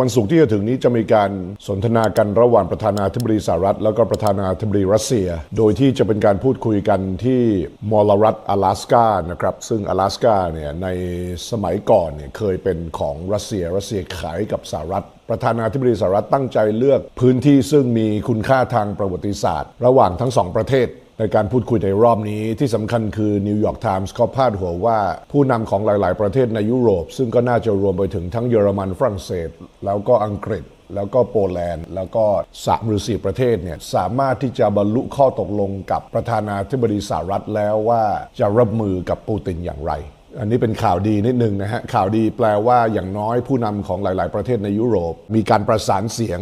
วันศุกร์ที่จะถึงนี้จะมีการสนทนากันระหว่างประธานาธิบดีสหรัฐ แล้วก็ประธานาธิบดีรัสเซีย โดยที่จะเป็นการพูดคุยกันที่มอลรัฐ阿拉斯กานะครับ ซึ่ง阿拉斯กาเนี่ยในสมัยก่อนเนี่ยเคยเป็นของรัสเซีย รัสเซียขายกับสหรัฐ ประธานาธิบดีสหรัฐตั้งใจเลือกพื้นที่ซึ่งมีคุณค่าทางประวัติศาสตร์ ระหว่างทั้งสองประเทศ ในการพูดคุยในรอบนี้ที่สำคัญคือนิวยอร์กไทมส์เขาพาดหัวว่า ผู้นำของหลาย ๆ ประเทศในยุโรป ซึ่งก็น่าจะรวมไปถึงทั้งเยอรมันฝรั่งเศส แล้วก็อังกฤษแล้วก็โปแลนด์ แล้วก็สามหรือสี่ประเทศเนี่ยสามารถที่จะบรรลุข้อตกลงกับประธานาธิบดีสหรัฐแล้วว่าจะรับมือกับปูตินอย่างไร อันนี้เป็นข่าวดีนิดนึงนะฮะข่าวดีแปลว่าอย่างน้อยผู้นำของหลาย ๆ ประเทศในยุโรป มีการประสานเสียง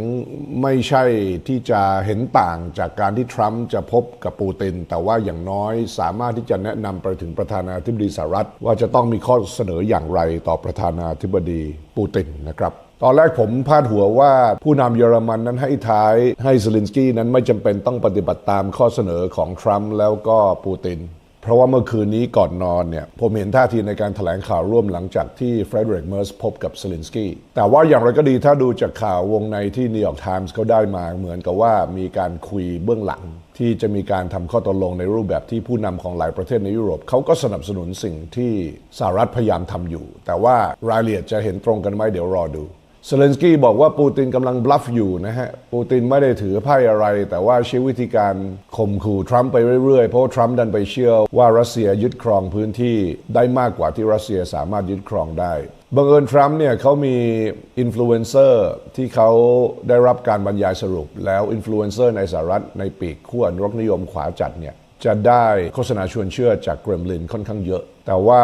ไม่ใช่ที่จะเห็นต่างจากการที่ทรัมป์จะพบกับปูติน แต่ว่าอย่างน้อยสามารถที่จะแนะนำไปถึงประธานาธิบดีสหรัฐ ว่าจะต้องมีข้อเสนออย่างไรต่อประธานาธิบดีปูตินนะครับตอนแรกผมพาดหัวว่าผู้นำเยอรมันนั้นให้ท้ายให้เซเลนสกี้นั้นไม่จำเป็นต้องปฏิบัติตามข้อเสนอของทรัมป์แล้วก็ปูติน เพราะว่าเมื่อคืนนี้ก่อนนอนเนี่ยผมเห็นท่าทีในการถแถลงข่าวร่วมหลังจากที่เฟรเดริกเมอร์สพบกับเซเลนสกี้แต่ว่าอย่างไรก็ดีถ้าดูจากข่าววงในที่นิวยอร์กไทมส์เขาได้มาเหมือนกับว่ามีการคุยเบื้องหลัง ที่จะมีการทำข้อตกลงในรูปแบบที่ผู้นำของหลายประเทศในยุโรปเขาก็สนับสนุนสิ่งที่สหรัฐพยายามทำอยู่ แต่ว่ารายละเอียดจะเห็นตรงกันไหมเดี๋ยวรอดู เซเลนสกี้บอกว่าปูตินกำลังบลัฟอยู่นะฮะ ปูตินไม่ได้ถือไพ่อะไร แต่ว่าใช้วิธีการข่มขู่ทรัมป์ไปเรื่อยๆ เพราะว่าทรัมป์ดันไปเชื่อว่ารัสเซียยึดครองพื้นที่ได้มากกว่าที่รัสเซียสามารถยึดครองได้บังเอิญทรัมป์เนี่ยเขามีอินฟลูเอนเซอร์ที่เขาได้รับการบรรยายสรุป แล้วอินฟลูเอนเซอร์ในสหรัฐในปีกขั้วนรกนิยมขวาจัดเนี่ย จะได้โฆษณาชวนเชื่อจากเกรมลินค่อนข้างเยอะ แต่ว่า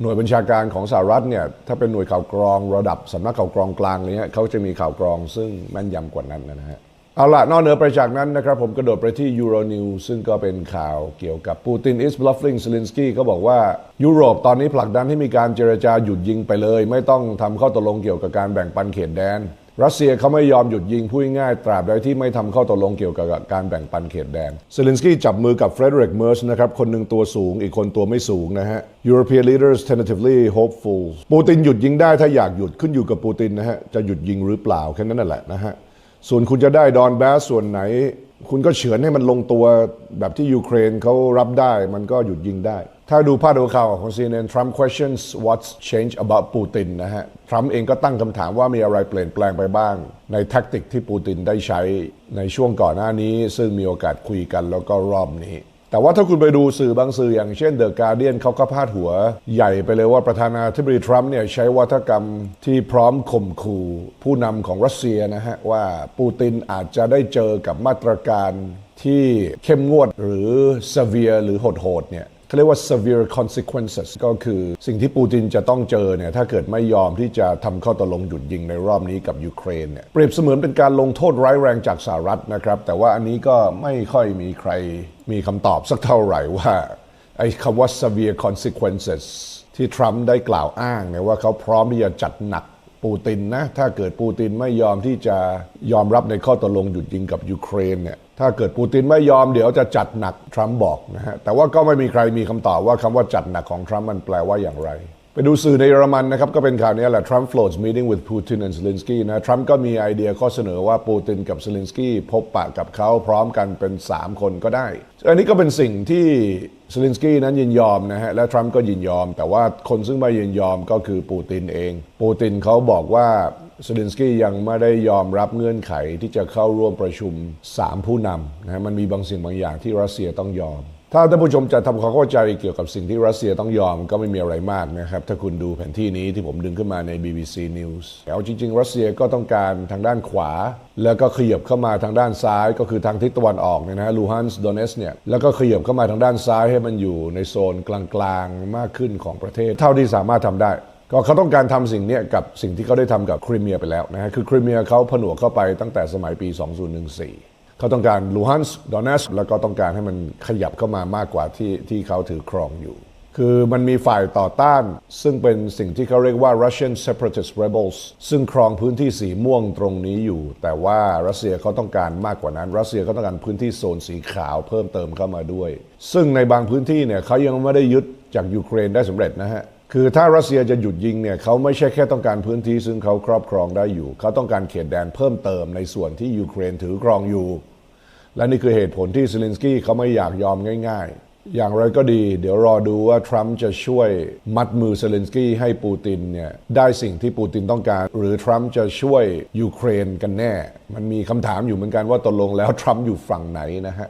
หน่วยบัญชาการของสหรัฐเนี่ยถ้าเป็นหน่วยข่าวกรองระดับสำนักข่าวกรองกลางอะไรเงี้ยเขาจะมีข่าวกรองซึ่งแม่นยำกว่านั้นนะฮะเอาละนอกเหนือไปจากนั้นนะครับ ผมกระโดดไปที่ Euronews ซึ่งก็เป็นข่าวเกี่ยวกับปูติน is bluffing Zelensky เขาบอกว่า ยุโรปตอนนี้ผลักดันให้มีการเจรจาหยุดยิงไปเลย ไม่ต้องทำข้อตกลงเกี่ยวกับการแบ่งปันเขตแดน รัสเซียเขาไม่ยอมหยุดยิงพูดง่ายตราบใดที่ไม่ทำข้อตกลงเกี่ยวกับการแบ่งปันเขตแดนเซเลนสกี้จับมือกับเฟรเดริกเมอร์สนะครับคนหนึ่งตัวสูง อีกคนตัวไม่สูงนะฮะ European leaders tentatively hopeful ปูตินหยุดยิงได้ถ้าอยากหยุดขึ้นอยู่กับปูตินนะฮะจะหยุดยิงหรือเปล่าแค่นั้นแหละนะฮะส่วนคุณจะได้ดอนแบสส่วนไหน คุณก็เฉือนให้มันลงตัวแบบที่ยูเครนเขารับได้มันก็หยุดยิงได้ ถ้าดูพาดหัวข่าวของ CNN Trump questions what's changed about Putin นะฮะ ทรัมป์เองก็ตั้งคำถามว่ามีอะไรเปลี่ยนแปลงไปบ้าง ในแท็กติกที่ปูตินได้ใช้ในช่วงก่อนหน้านี้ ซึ่งมีโอกาสคุยกันแล้วก็รอบนี้ แต่ว่าถ้าคุณไปดูสื่อบางสื่ออย่างเช่นเดอะการเดียนเขาก็พาดหัว ใหญ่ไปเลยว่าประธานาธิบดีทรัมป์เนี่ยใช้วัฒกรรมที่พร้อมข่มขู่ผู้นำของรัสเซียนะฮะว่าปูตินอาจจะได้เจอกับมาตรการที่เข้มงวดหรือ severe หรือโหดๆเนี่ย เขาเรียกว่า severe consequences ก็คือสิ่งที่ปูตินจะต้องเจอเนี่ยถ้าเกิดไม่ยอมที่จะทำข้อตกลงหยุดยิงในรอบนี้กับยูเครนเนี่ยเปรียบเสมือนเป็นการลงโทษร้ายแรงจากสหรัฐนะครับ แต่ว่าอันนี้ก็ไม่ค่อยมีใครมีคำตอบสักเท่าไหร่ว่าไอ้คำว่า severe consequences ที่ทรัมป์ได้กล่าวอ้างเนี่ยว่าเขาพร้อมที่จะจัดหนัก ปูตินนะถ้าเกิดปูตินไม่ยอมที่จะยอมรับในข้อตกลงหยุดยิงกับยูเครนเนี่ยถ้าเกิดปูตินไม่ยอมเดี๋ยวจะจัดหนักทรัมป์บอกนะฮะแต่ว่าก็ไม่มีใครมีคำตอบว่าคำว่าจัดหนักของทรัมป์มันแปลว่าอย่างไร ไปดูสื่อในเยอรมันนะครับ ก็เป็นข่าวนี้แหละ Trump floats meeting with Putin and Zelensky นะทรัมป์ก็มีไอเดียข้อเสนอว่าปูตินกับเซเลนสกี้พบปะกับเขาพร้อมกันเป็น 3 คนก็ได้ อันนี้ก็เป็นสิ่งที่เซเลนสกี้นั้นยินยอมนะฮะ และทรัมป์ก็ยินยอม แต่ว่าคนซึ่งไม่ยินยอมก็คือปูตินเอง ปูตินเขาบอกว่าเซเลนสกี้ยังไม่ได้ยอมรับเงื่อนไขที่จะเข้าร่วมประชุม 3 ผู้นำนะฮะมันมีบางสิ่งบางอย่างที่รัสเซียต้องยอม ถ้าท่านผู้ชมจะทำความเข้าใจเกี่ยวกับสิ่งที่รัสเซียต้องยอมก็ไม่มีอะไรมากนะครับ ถ้าคุณดูแผนที่นี้ที่ผมดึงขึ้นมาใน BBC News เอาจริง ๆ รัสเซียก็ต้องการทางด้านขวา แล้วก็ขยับเข้ามาทางด้านซ้ายก็คือทางทิศตะวันออกเนี่ยนะฮะลูฮันส์โดเนสเนี่ยแล้วก็ขยับเข้ามาทางด้านซ้ายให้มันอยู่ในโซนกลางๆมากขึ้นของประเทศ เท่าที่สามารถทำได้ก็เขาต้องการทำสิ่งนี้กับสิ่งที่เขาได้ทำกับคริเมียไปแล้วนะฮะคือคริเมียเขาผนวกเข้าไปตั้งแต่สมัยปี 2014 เขาต้องการลูฮันส์ดอนเนสแล้วก็ต้องการให้มันขยับเข้ามามากกว่าที่ที่เขาถือครองอยู่ คือมันมีฝ่ายต่อต้าน ซึ่งเป็นสิ่งที่เขาเรียกว่า Russian separatist rebels ซึ่งครองพื้นที่สีม่วงตรงนี้อยู่ แต่ว่ารัสเซียเขาต้องการมากกว่านั้น รัสเซียเขาต้องการพื้นที่โซนสีขาวเพิ่มเติมเข้ามาด้วย ซึ่งในบางพื้นที่เนี่ยเขายังไม่ได้ยึดจากยูเครนได้สำเร็จนะฮะคือถ้ารัสเซียจะหยุดยิงเนี่ยเขาไม่ใช่แค่ต้องการพื้นที่ซึ่งเขาครอบครองได้อยู่ เขาต้องการเขตแดนเพิ่มเติมในส่วนที่ยูเครนถือครองอยู่ และนี่คือเหตุผลที่เซเลนสกี้เขาไม่อยากยอมง่าย ๆ อย่างไรก็ดี เดี๋ยวรอดูว่าทรัมป์จะช่วยมัดมือเซเลนสกี้ให้ปูตินเนี่ยได้สิ่งที่ปูตินต้องการ หรือทรัมป์จะช่วยยูเครนกันแน่ มันมีคำถามอยู่เหมือนกันว่าตกลงแล้วทรัมป์อยู่ฝั่งไหนนะฮะ